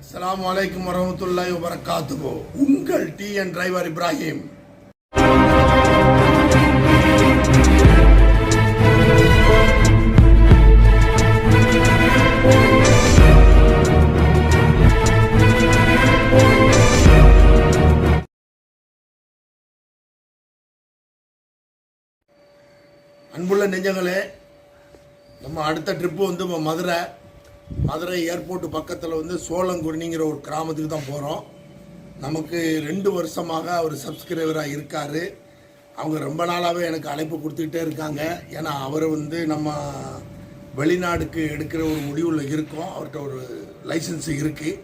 அஸ்ஸலாமு அலைக்கும் வரமத்துல்லாஹி வபரகாத்துஹு. உங்கள் டி என் டிரைவர் இப்ராஹிம். அன்புள்ள நெஞ்சங்களே நம்ம அடுத்த ட்ரிப்பு வந்து இப்போ மதுரை. மதுரை ஏர்போர்ட் பக்கத்தில் வந்து சோளங்குடிங்கிற ஒரு கிராமத்துக்கு தான் போகிறோம் நமக்கு ரெண்டு வருஷமாக அவர் சப்ஸ்கிரைபராக இருக்கார். அவங்க ரொம்ப நாளாகவே எனக்கு அழைப்பு கொடுத்துக்கிட்டே இருக்காங்க. ஏன்னா அவர் வந்து நம்ம வெளிநாடுக்கு எடுக்கிற ஒரு முடிவில் இருக்கோம். அவர்கிட்ட ஒரு லைசன்ஸ் இருக்குது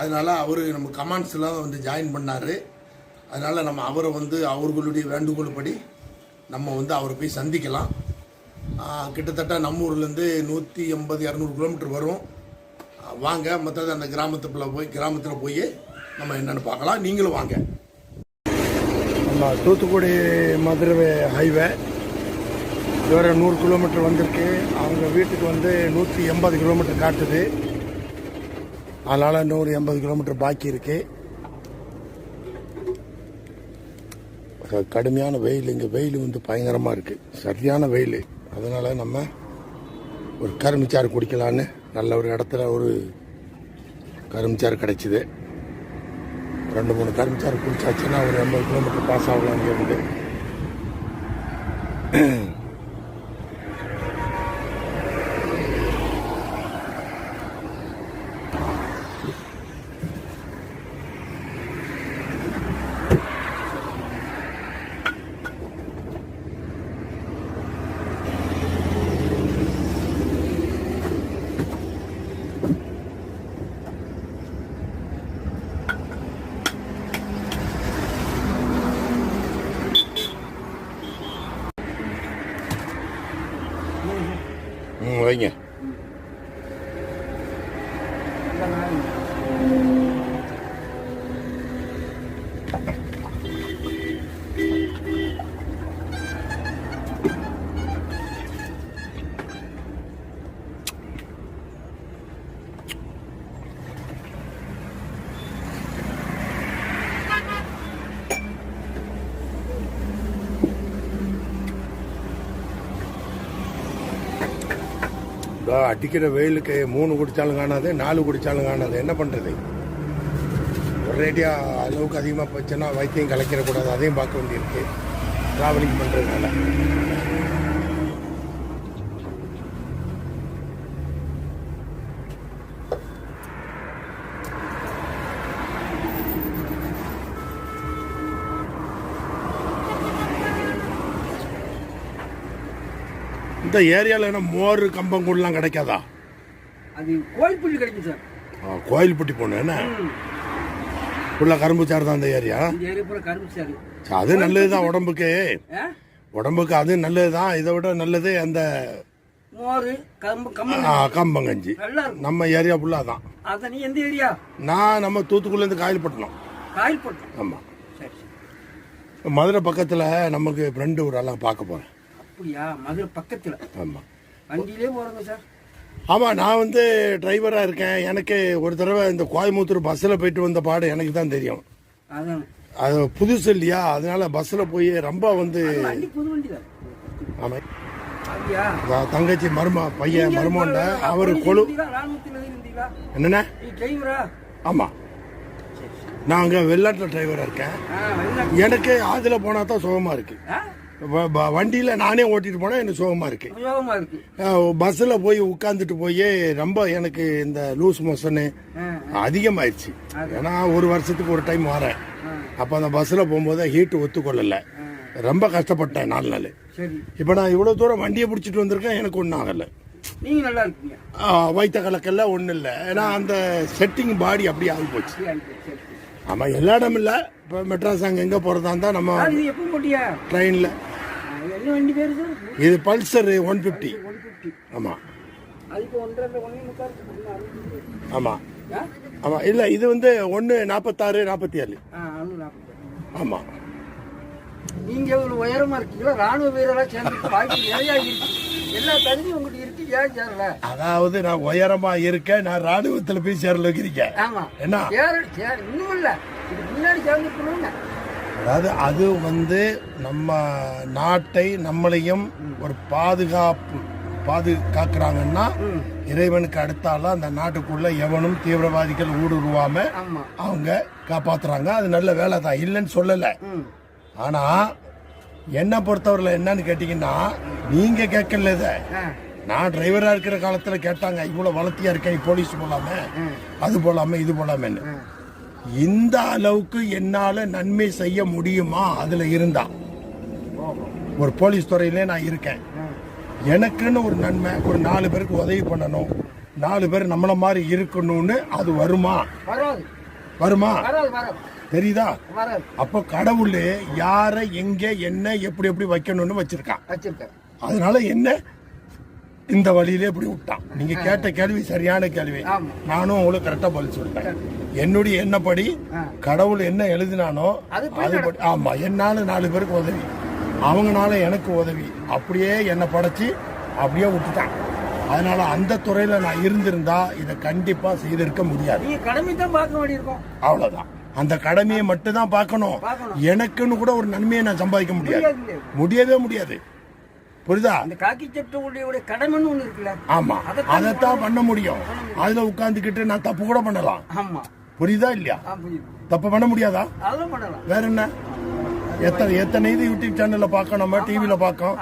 அதனால் அவர் நம்ம கமாண்ட்ஸ்லாம் வந்து ஜாயின் பண்ணார். அதனால் நம்ம அவரை வந்து அவர்களுடைய வேண்டுகோள்படி நம்ம வந்து அவரை போய் சந்திக்கலாம். கிட்டத்தட்ட நம்ம ஊர்லேருந்து நூற்றி எண்பது இரநூறு கிலோமீட்டர் வரும். வாங்க மற்றது அந்த கிராமத்துக்குள்ள போய் கிராமத்தில் போய் நம்ம என்னென்னு பார்க்கலாம். நீங்களும் வாங்க. நம்ம தூத்துக்குடி மதுரை ஹைவே இதுவரை நூறு கிலோமீட்டர் வந்திருக்கு. அவங்க வீட்டுக்கு வந்து நூற்றி எண்பது கிலோமீட்டர் காட்டுது. அதனால் நூறு எண்பது கிலோமீட்டர் பாக்கி இருக்குது கடுமையான வெயில். இங்கே வெயில் வந்து பயங்கரமாக இருக்குது சரியான வெயில். அதனால் நம்ம ஒரு கரும்புச்சாறு குடிக்கலான்னு நல்ல ஒரு இடத்துல ஒரு கரும்புச்சாறு கிடைச்சிது. ரெண்டு மூணு கரும்புச்சாறு குடிச்சாச்சுன்னா ஒரு எண்பது கிலோமீட்டர் பாஸ் ஆகலாம் இங்கேருந்து இருந்து ம் வைங்க இதோ அடிக்கிற வெயிலுக்கு மூணு குடித்தாலும் காணாது நாலு குடித்தாலும் காணாது. என்ன பண்ணுறது ஒரேடியாக அளவுக்கு அதிகமாக போச்சுன்னா வைத்தியம் கலைக்கிறக்கூடாது அதையும் பார்க்க வேண்டியிருக்கு. ட்ராவலிங் பண்ணுறதுனால இந்த ஏரியாவில் என்ன மோர் கம்பங்கூழ்லாம் கிடைக்காதா? அது கோயில் புள்ளி கிடைக்கும் சார். ஆ, கோயில்பட்டி போகணும் என்ன? ஃபுல்லாக கரும்பு சாறு தான் அந்த ஏரியா? இந்த ஏரியா பூரா கரும்பு சரி, அது நல்லது தான் உடம்புக்கு? உடம்புக்கு அது நல்லது தான் இதை விட நல்லது அந்த கம்பங்கஞ்சி நம்ம ஏரியா ஃபுல்லாக தான் நீ எந்த ஏரியா? நான் நம்ம தூத்துக்குடிலேருந்து காயல்பட்டினம். காயில் போட்டோம் ஆமாம் மதுரை பக்கத்தில் நமக்கு ஃப்ரெண்டு ஒரு ஆளாக பார்க்க போகிறேன் அப்படியா? மதுரை பக்கத்துல. ஆமாம் வண்டியிலே போறோங்க சார். ஆமாம் நான் வந்து டிரைவராக இருக்கேன். எனக்கு ஒரு தடவை இந்த கோயம்புத்தூர் பஸ்ஸில் போயிட்டு வந்த பாடு எனக்கு தான் தெரியும். அதான். அது புதுசு இல்லையா? அதனால பஸ்ஸில் போய் ரொம்ப வந்து ஆமாம் தங்கச்சி மரும பையன் மருமோண்ட அவர் கொழு என்னண்ணே டிரைவரா ஆமாம் நான் அங்கே வெள்ளாட்டில் டிரைவராக இருக்கேன். எனக்கு அதில் போனால் தான் சுகமாக இருக்குது வண்டியில் நானே ஓட்டிட்டு போனால் எனக்கு சுகமாக இருக்கு. பஸ்ஸில் போய் உட்காந்துட்டு போய் ரொம்ப எனக்கு இந்த லூஸ் மோஷனு அதிகமாயிடுச்சு ஏன்னா ஒரு வருஷத்துக்கு ஒரு டைம் வரேன். அப்போ அந்த பஸ்ஸில் போகும்போது ஹீட்டு ஒத்துக்கொள்ளலை. ரொம்ப கஷ்டப்பட்டேன் நாலு நாள். இப்போ நான் இவ்வளோ தூரம் வண்டியை பிடிச்சிட்டு வந்திருக்கேன் எனக்கு ஒன்றும் ஆகலை. நீங்க நல்லா இருக்கீங்க. வைத்த கலக்கல்ல ஒன்றும் இல்லை. ஏன்னா அந்த செட்டிங் பாடி அப்படியே ஆகி போச்சு. ஆமாம் எல்லா இடம் இல்லை. இப்போ மெட்ராஸ் அங்கே எங்கே போகிறதா இருந்தால் நம்ம ட்ரெயினில் என்ன வண்டி பேரு சார். இது Pulsar one fifty. One fifty. ஆமாம் அதுக்கு ஒன்றரை ஒன்றே முக்கால் ஒன்று அறுபது ஆமாம் ஆமாம் இல்லை இது வந்து ஒன்று நாற்பத்தாறு நாற்பத்தி ஏழு ஆமாம் நீங்க ஒரு உயரமா இருக்கீங்களா? ராணுவ வீரரா சேர்ந்து வாய்ப்பு நிறைய இருக்கு எல்லா தகுதியும் உங்களுக்கு இருக்கு ஏன் சேரல அதாவது நான் உயரமா இருக்கேன் நான் ராணுவத்துல போய் சேரல வைக்கிறீங்க. என்ன? சேர சேர இன்னும் இல்ல. முன்னாடி சேர்ந்துருக்கணும்னு. அதாவது அது வந்து நம்ம நாட்டை நம்மளையும் ஒரு பாதுகாப்பு பாதுகாக்கிறாங்கன்னா இறைவனுக்கு அடுத்தால அந்த நாட்டுக்குள்ள எவனும் தீவிரவாதிகள் ஊடுருவாம அவங்க காப்பாத்துறாங்க. அது நல்ல வேலை தான். இல்லைன்னு சொல்லல. ஆனா என்னை பொறுத்தவரையில் என்னன்னு கேட்டீங்கன்னா நீங்க கேட்கல இதை. நான் டிரைவரா இருக்கிற காலத்துல கேட்டாங்க இவ்வளவு வளர்த்தியா இருக்கேன் போலீஸ் போலாமே? அது போலாமே இது போலாமேன்னு. இந்த அளவுக்கு என்னால நன்மை செய்ய முடியுமா? அதுல இருந்தா. ஒரு போலீஸ் துறையிலே நான் இருக்கேன். எனக்குன்னு ஒரு நன்மை ஒரு நாலு பேருக்கு உதவி பண்ணணும். நாலு பேர் நம்மள மாதிரி இருக்கணும்னு அது வருமா? வருமா? தெரியுதா? அப்போ கடவுள் யாரை எங்க என்ன எப்படி எப்படி வைக்கணும்னு வச்சிருக்கான் வச்சிருக்கேன் அதனால என்ன? இந்த வழியிலே இப்படி விட்டான். நீங்க கேட்ட கேள்வி சரியான கேள்வி. நானும் உங்களுக்கு கரெக்டா பதில் சொல்லிட்டேன் என்னுடைய எண்ணப்படி ஆ. கடவுள் என்ன எழுதினானோ அதுபடி ஆமா என்னால நாலு பேருக்கு உதவி. அவங்கனால எனக்கு உதவி. அப்படியே என்னை படைச்சு அப்படியே விட்டுட்டான். அதனால அந்த துறையில நான் இருந்திருந்தா இதை கண்டிப்பா செய்திருக்க முடியாது. அவ்வளவுதான். அந்த கடமையை மட்டும் தான் பார்க்கணும். எனக்குன்னு கூட ஒரு நன்மையை நான் சம்பாதிக்க முடியாது. முடியவே முடியாது. புரியுதா? அந்த காக்கி சட்டங்களுடைய கடமைன்னு ஒண்ணு இருக்குல்ல? ஆமா. அதைத்தான் பண்ண முடியும். அதுல உட்கார்ந்துக்கிட்டு நான் தப்பு கூட பண்ணலாம். ஆமா. புரியுதா இல்லையா? தப்பு பண்ண முடியாதா? வேற என்ன? எத்தனை எத்தனை இது யூடியூப் சேனல்ல பார்க்கோம் நம்ம டிவில பார்க்கோம்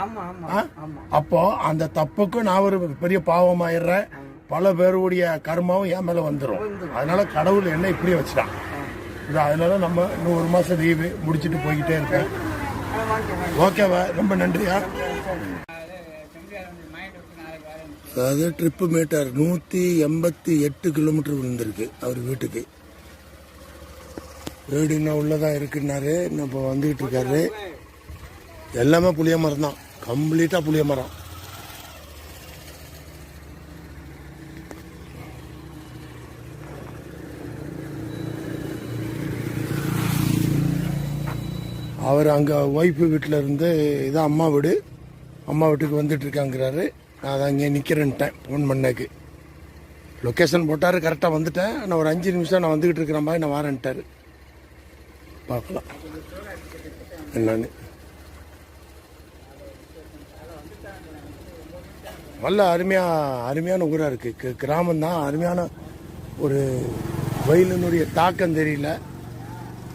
அப்போ அந்த தப்புக்கு நான் ஒரு பெரிய பாவமாயிடுறேன். பல பேருடைய கர்மாவும் என் மேல வந்துடும் வந்துரும். அதனால கடவுள் என்ன இப்படியே வச்சுட்டான். அதனால நம்ம இன்னும் ஒரு மாசம் லீவு முடிச்சிட்டு போய்கிட்டே இருக்கேன். ஓகேவா ரொம்ப நன்றியா? அதாவது ட்ரிப்பு மீட்டர் நூற்றி எண்பத்தி எட்டு கிலோமீட்டர் விழுந்திருக்கு அவர் வீட்டுக்கு. வீடு இன்னும் உள்ளதான் இருக்குன்னாரு இன்னும் இப்போ வந்துகிட்டு இருக்காரு. எல்லாமே புளிய மரம் தான் கம்ப்ளீட்டாக புளிய மரம். அவர் அங்கே ஒய்ஃபு வீட்டில் இருந்து இதான் அம்மா வீடு. அம்மா வீட்டுக்கு வந்துட்டு இருக்காங்கிறாரு. நான் அதான் இங்கே நிற்கிறேன்ட்டேன் ஃபோன் பண்ணக்கு. லொக்கேஷன் போட்டார் கரெக்டாக வந்துட்டேன். நான் ஒரு அஞ்சு நிமிஷம் நான் வந்துக்கிட்டு இருக்கிற மாதிரி நான் வரேன்ட்டார். பார்க்கலாம். என்னன்னு. நல்ல அருமையாக அருமையான ஊராக இருக்குது கிராமம் தான் அருமையான ஒரு வயலினுடைய தாக்கம் தெரியல.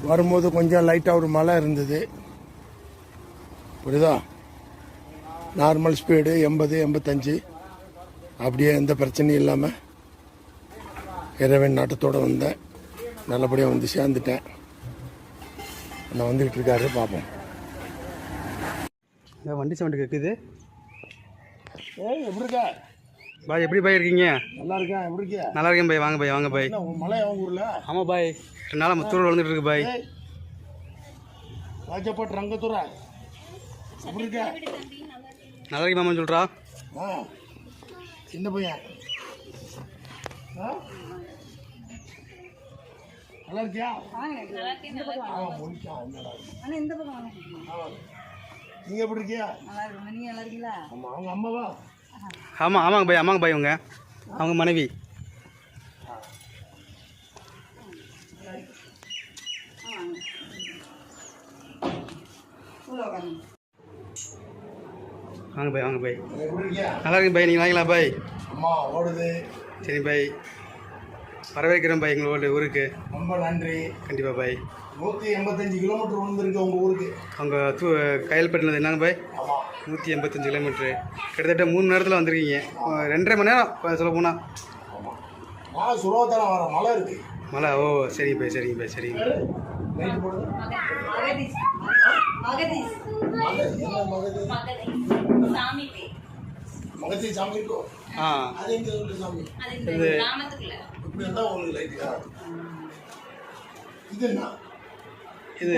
வரும்போது கொஞ்சம் லைட்டாக ஒரு மழை இருந்தது. புரியுதா? நார்மல் ஸ்பீடு எண்பது எண்பத்தஞ்சு. அப்படியே எந்த பிரச்சனையும் இல்லாமல் இறைவன் நாட்டத்தோடு வந்தேன் நல்லபடியாக வந்து சேர்ந்துட்டேன். நான் வந்துக்கிட்டு இருக்காரு பார்ப்போம் இந்த வண்டி சவுண்டு கேட்குது ஏய் எப்படி இருக்க பாய் எப்படி பாய் இருக்கீங்க? நல்லா இருக்கேன் எப்படி இருக்கியா? நல்லா இருக்கேன் பாய். வாங்க பாய் வாங்க பாய். மலை அவங்க ஊரில்? ஆமாம் பாய். ரெண்டு நாளாக முத்தூர் வந்துட்டு இருக்கு பாய். ஏய் ராஜபாட் ரங்கத்துறை. எப்படி இருக்க? நல்லா இருக்கு மாமான்னு சொல்கிறா சின்ன பையன். ஆ? நல்லா இருக்கியா ஆ, முடிச்சா, என்னடா? இது? ஆ. நீங்க எப்படி இருக்கியா? ஆமா அவங்க அம்மாவா? ஆமாம் ஆமாங்க பாய் ஆமாங்க பாய் அவங்க அவங்க மனைவி. வாங்க பாய் வாங்க பாய் நல்லா இருக்கு பாய் நீங்கள் வாங்கிக்கலாம் பாய் அம்மா ஓடுது. சரி பாய் வரவேற்கிறேன் பாய் எங்களோட ஊருக்கு. ரொம்ப நன்றி. கண்டிப்பாக பாய் நூத்தி எண்பத்தஞ்சு கிலோமீட்டர் விழுந்திருக்கு உங்க ஊருக்கு. அவங்க தூ கையல்பட்டினது என்னங்க பாய் நூற்றி எண்பத்தஞ்சு கிலோமீட்ரு கிட்டத்தட்ட மூணு மணி நேரத்தில் வந்திருக்கீங்க. ரெண்டரை மணி நேரம் சொல்ல போனால் ஆமா நான் சுலபத்தான வர மழை இருக்கு. மழை ஓ சரிங்க பாய் சரிங்க பாய் சரிங்க ஆ. அது எங்க இருக்கு சாமி? அது இந்த கிராமத்துக்குள்ள. இப்படி இருந்தா உங்களுக்கு லைட் இது என்ன? இது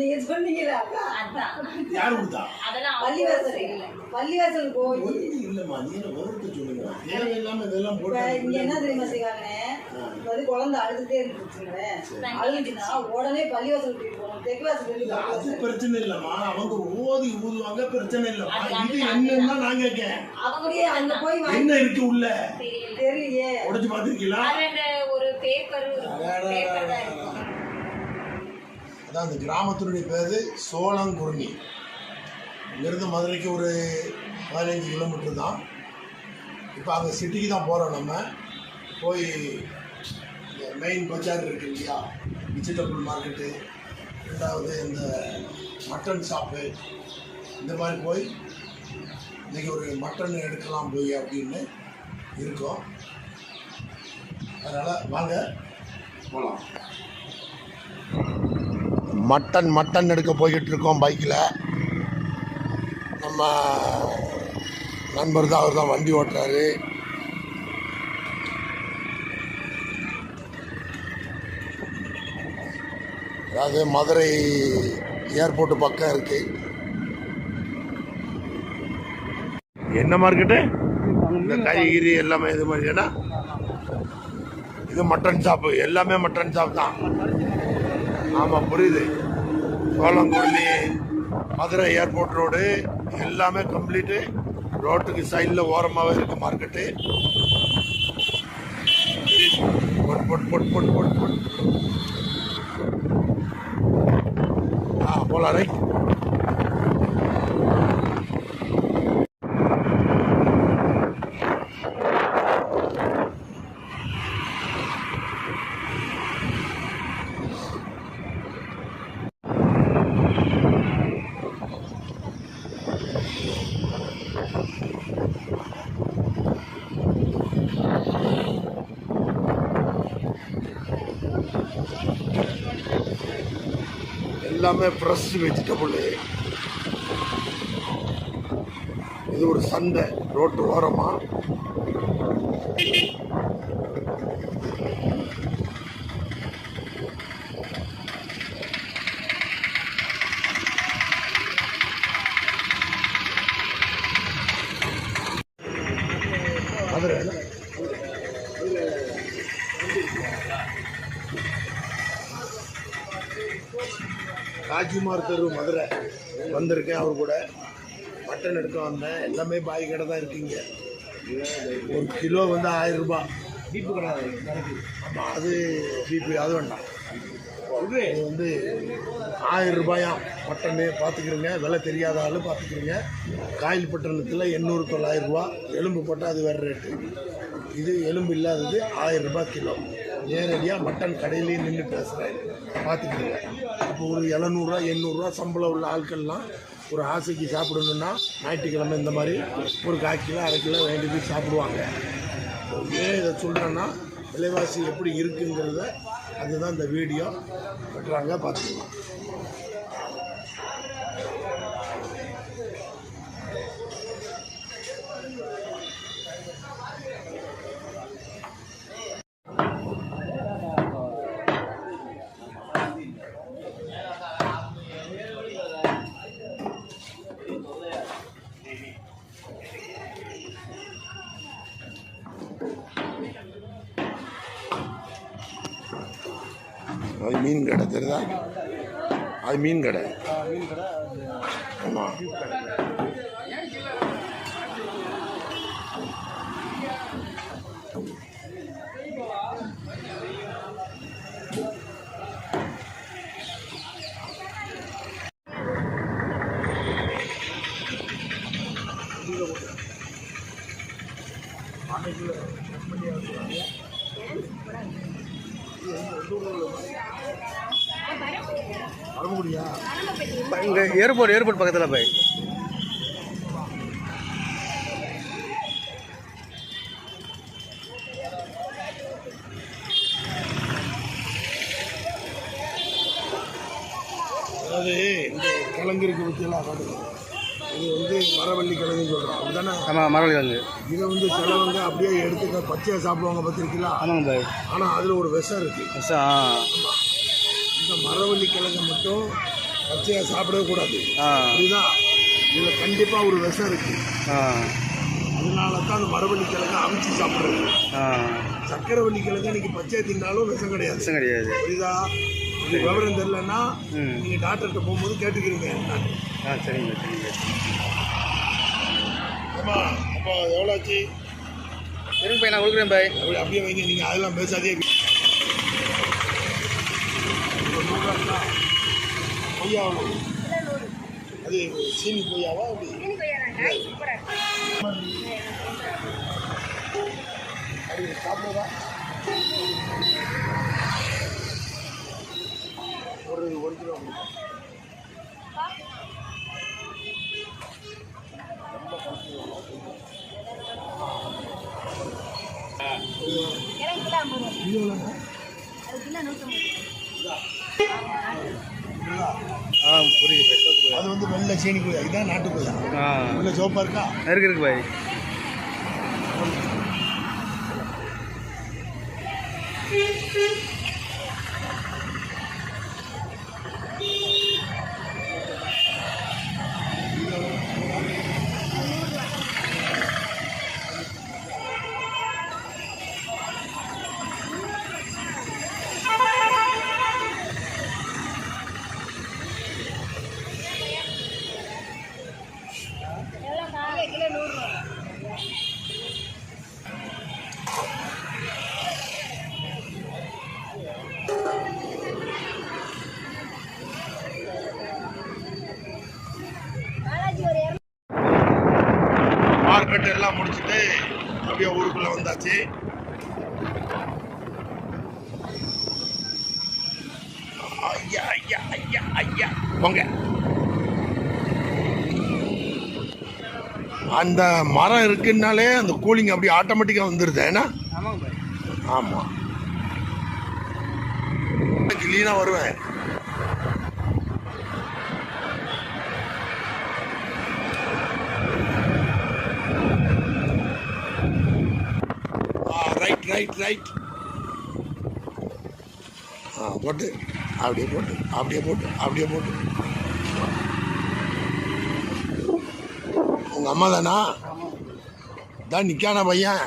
நீங்க சொன்னீங்களா அதான் யார் கொடுத்தா? அதெல்லாம் பள்ளிவாசல் இல்லை. பள்ளிவாசல் கோயில் இல்லம்மா நீ என்ன விவரத்தை சொல்லுங்க. தேவையில்லாம இதெல்லாம் இப்ப போட்டு இங்க என்ன தெரியுமா செய்வாங்க? குழந்தை அழுதுட்டே இருந்துச்சுங்களேன் உடனே பள்ளிவாசல் கூட்டிட்டு போகணும். தெக்குவாசல் போய் அது பிரச்சனை இல்லைம்மா. அவங்க ஓதி ஊதுவாங்க பிரச்சனை இல்லைம்மா. இது என்னன்னா நான் கேட்கேன். அங்க போய் என்ன இருக்கு உள்ள? தெரியல. தெரியலையே. உடைச்சு அந்த ஒரு பேப்பர் பேப்பர் தான் இருக்கும் அதான் அந்த கிராமத்தினுடைய பேர் சோளங்குருணி இங்கேருந்து மதுரைக்கு ஒரு பதினஞ்சு கிலோமீட்டர் தான். இப்போ அங்கே சிட்டிக்கு தான் போகிறோம் நம்ம. போய் இந்த மெயின் பஜார் இருக்கு இல்லையா? வெஜிடபிள் மார்க்கெட்டு ரெண்டாவது இந்த மட்டன் ஷாப்பு இந்த மாதிரி போய் இன்றைக்கி ஒரு மட்டன் எடுக்கலாம் போய் அப்படின்னு இருக்கோம். அதனால் வாங்க போகலாம் மட்டன் மட்டன் எடுக்க போய்கிட்டு இருக்கோம் பைக்கில். நம்ம நண்பர் தான் அவர் தான் வண்டி ஓட்டுறாரு. அதாவது மதுரை ஏர்போர்ட் பக்கம் இருக்கு. என்ன மார்க்கெட்டு இந்த கறிகிரி எல்லாமே இது மாதிரி ஏன்னா இது மட்டன் ஷாப்பு எல்லாமே மட்டன் ஷாப் தான். ஆமாம் புரியுது. சோளங்குருளி மதுரை ஏர்போர்ட் ரோடு எல்லாமே கம்ப்ளீட்டு. ரோட்டுக்கு சைடில் ஓரமாகவே இருக்குது மார்க்கெட்டு பொட் பொட் பொட் பொட் பொட் பொட். ஆ போலாம் ரைட் எல்லாமே ஃப்ரெஷ் வெஜிடபிள் இது ஒரு சந்தை ரோட்டு ஓரமா. காஜிமார் தெரு மதுரை வந்திருக்கேன் அவர் கூட. மட்டன் எடுக்க வந்தேன். எல்லாமே பாய் கடை தான் இருக்கீங்க. ஒரு கிலோ வந்து ஆயிரம் ரூபாய். பீப்பு கடை ஆமாம் அது பீப்பு அது வேண்டாம். இது வந்து ஆயிரம் ரூபாயாம் மட்டனு பார்த்துக்கிறீங்க. விலை தெரியாத ஆள் பார்த்துக்கிறீங்க. காயில் பட்டணத்தில் எண்ணூறு தொள்ளாயிரம் ரூபா. எலும்பு போட்டால் அது வேறு ரேட்டு இது எலும்பு இல்லாதது ஆயிரம் ரூபாய் கிலோ. நேரடியாக மட்டன் கடையிலேயே நின்று பேசுகிறேன் பார்த்துக்கிறீங்க. இப்போ ஒரு எழுநூறுவா எண்ணூறுரூவா சம்பளம் உள்ள ஆட்கள்லாம் ஒரு ஆசைக்கு சாப்பிடணுன்னா ஞாயிற்றுக்கிழமை இந்த மாதிரி ஒரு கால் கிலோ அரை கிலோ வேண்டி போய் சாப்பிடுவாங்க. ஏன் இதை சொல்கிறேன்னா விலைவாசி எப்படி இருக்குங்கிறத அதுதான் இந்த வீடியோ. கட்டுறாங்க பார்த்துக்கலாம். மீன் கடை தெரியுதா? அது மீன் கடை ஆமாம் வரமுடியா இங்கே ஏர்போர்ட் ஏர்போர்ட் பக்கத்தில் போய். அதாவது இந்த கிழங்கு இருக்கு பற்றியெல்லாம் காட்டுங்க இது வந்து மரவள்ளி கிழங்குன்னு சொல்கிறோம் அப்படிதானே ஆமாம் மரவள்ளி கிழங்கு. இதை வந்து சிலவங்க அப்படியே எடுத்து பச்சையாக சாப்பிடுவாங்க பார்த்துருக்கீங்களா? ஆமாங்க பாய் ஆனால் அதில் ஒரு விஷம் இருக்குது ஆ. இந்த மரவள்ளி கிழங்கை மட்டும் பச்சையாக சாப்பிடவே கூடாது. இதுதான். இதில் கண்டிப்பாக ஒரு விஷம் இருக்குது ஆ. அதனால தான் அந்த மரவள்ளி கிழங்கை அவிச்சு சாப்பிட்றது. சக்கரவள்ளி கிழங்கு இன்னைக்கு பச்சை தின்னாலும் விஷம் கிடையாது. விஷம் கிடையாது. புரியுதா? இது விவரம் தெரியலன்னா ம். நீங்க டாக்டர்கிட்ட போகும்போது கேட்டுக்கிறீங்க. ஆ சரிங்க சரிங்க ஏம்மா அப்போ எவ்வளோ ஆச்சு? இருங்க பை நான் கொடுக்குறேன் பாய் அப்படி அப்படியே வைங்க நீங்கள் அதெல்லாம் பேசாதே ஒரு நூறுரூவா இருக்கா? கொய்யா? அது சீனி கொய்யாவா அப்படி? அது சாப்பிடுவதா ஒரு ஒரு கிலோ கொடுங்க. இது ஆ புரியுது அது வந்து வெள்ளை சீனி கொய்யா இதான் நாட்டு கொய்யா ஆ. வெள்ளை சோப்பா இருக்கா? இருக்கு இருக்கு பாய். மார்க்கெட் எல்லாம் முடிச்சுட்டு அப்படியே ஊருக்குள்ள வந்தாச்சு. ஐயா ஐயா ஐயா ஐயா. போங்க. அந்த மரம் இருக்குன்னாலே அந்த கூலிங் அப்படியே ஆட்டோமேட்டிக்காக வந்துடுது ஏன்னா ஆமாம் கிளீனாக வருவேன். ரைட் ரைட் ஆ போட்டு. அப்படியே போட்டு அப்படியே போட்டு அப்படியே போட்டு. உங்கள் அம்மா தானா? தான் நிற்கான பையன்.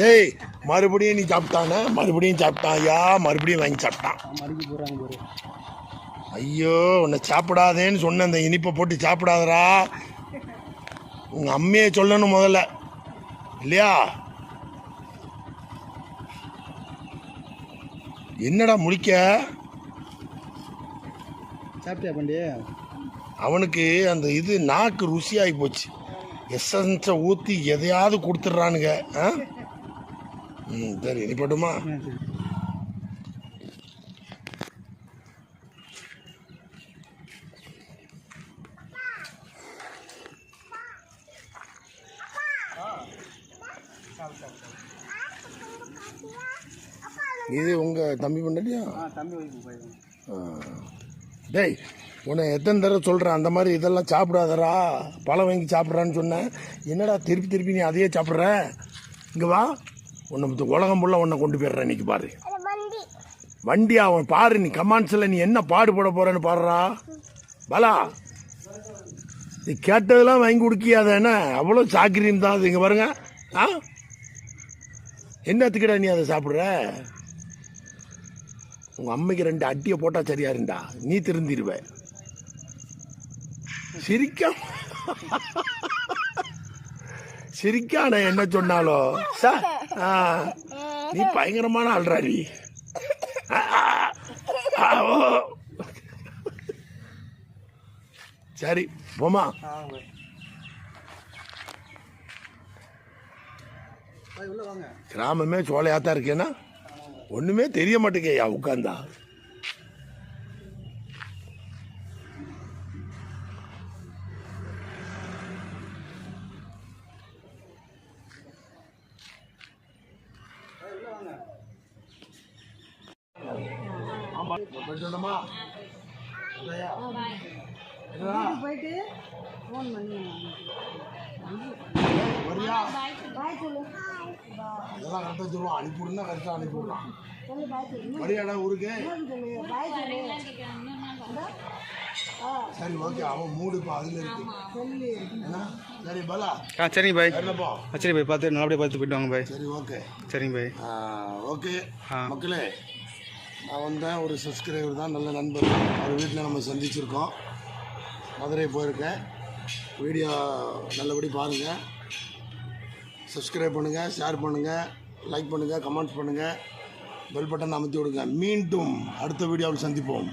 டேய் மறுபடியும் நீ சாப்பிட்டானே? மறுபடியும் சாப்பிட்டான். ஐயா மறுபடியும் வாங்கி சாப்பிட்டான். ஐயோ உன்னை சாப்பிடாதேன்னு சொன்ன அந்த இனிப்பை போட்டு சாப்பிடாதடா. உங்கள் அம்மையை சொல்லணும் முதல்ல. இல்லையா என்னடா முழிக்க சாப்பிட்டியா பண்டி அவனுக்கு அந்த இது நாக்கு ருசியாகி போச்சு. எசன்ஸை ஊற்றி எதையாவது கொடுத்துட்றானுங்க ஆ? ம் சரி நீ போட்டுமா இது உங்கள் தம்பி பண்ணலையா டேய் உன்னை எத்தனை தடவை சொல்கிறேன் அந்த மாதிரி இதெல்லாம் சாப்பிடாதடா பழம் வாங்கி சாப்பிட்றான்னு சொன்னேன். என்னடா திருப்பி திருப்பி நீ அதையே சாப்பிட்ற? இங்கே வா. உன்னை உலகம் ஃபுல்லாக உன்னை கொண்டு போயிடுறேன் இன்னைக்கு பாரு. வண்டி. அவன் பாரு நீ கமான்ஸில் நீ என்ன பாடுபட போறேன்னு பாடுறா பலா. நீ கேட்டதெல்லாம் வாங்கி கொடுக்கியாத என்ன? அவ்வளோ சாக்கிரியம் தான் அது இங்கே பாருங்க. ஆ? என்னத்துக்கிட்ட நீ அதை சாப்பிட்ற? உங்கள் அம்மைக்கு ரெண்டு அட்டியை போட்டால் சரியா இருந்தா? நீ திருந்திருவ. சிரிக்க சிரிக்கான என்ன சொன்னாலும் சார் நீ பயங்கரமான ஆள்றா நீ. ஆ, ஆ, ஓ. சரி போமா கிராமமே சோலையாத்தான் இருக்கேன்னா ஒன்றுமே தெரிய மாட்டேங்கய்யா உட்காந்தா அதெல்லாம் கரெக்டாக சொல்லுவான். அனுப்பிவிடுனா கரெக்டாக அனுப்பிவிடலாம் வரியாடா ஊருக்கு? சரி ஓகே. அவன் மூடு இப்போ அதில் இருக்கு. என்ன? சரி பாலா. ஆ சரிங்க பாய். என்னப்பா சரி பாய் பார்த்து நல்லபடியாக பார்த்து போயிட்டு வாங்க பாய். சரி ஓகே. சரிங்க பாய். ஓகே. மக்களே நான் வந்தேன் ஒரு சப்ஸ்கிரைபர் தான் நல்ல நண்பர். அவர் வீட்டில் நம்ம சந்திச்சிருக்கோம். மதுரை போயிருக்கேன். வீடியோ நல்லபடி பாருங்கள் சப்ஸ்கிரைப் பண்ணுங்கள் ஷேர் பண்ணுங்கள் லைக் பண்ணுங்கள் கமெண்ட்ஸ் பண்ணுங்கள் பெல் பட்டன் அமைத்து விடுங்க. மீண்டும் அடுத்த வீடியோவில் சந்திப்போம்.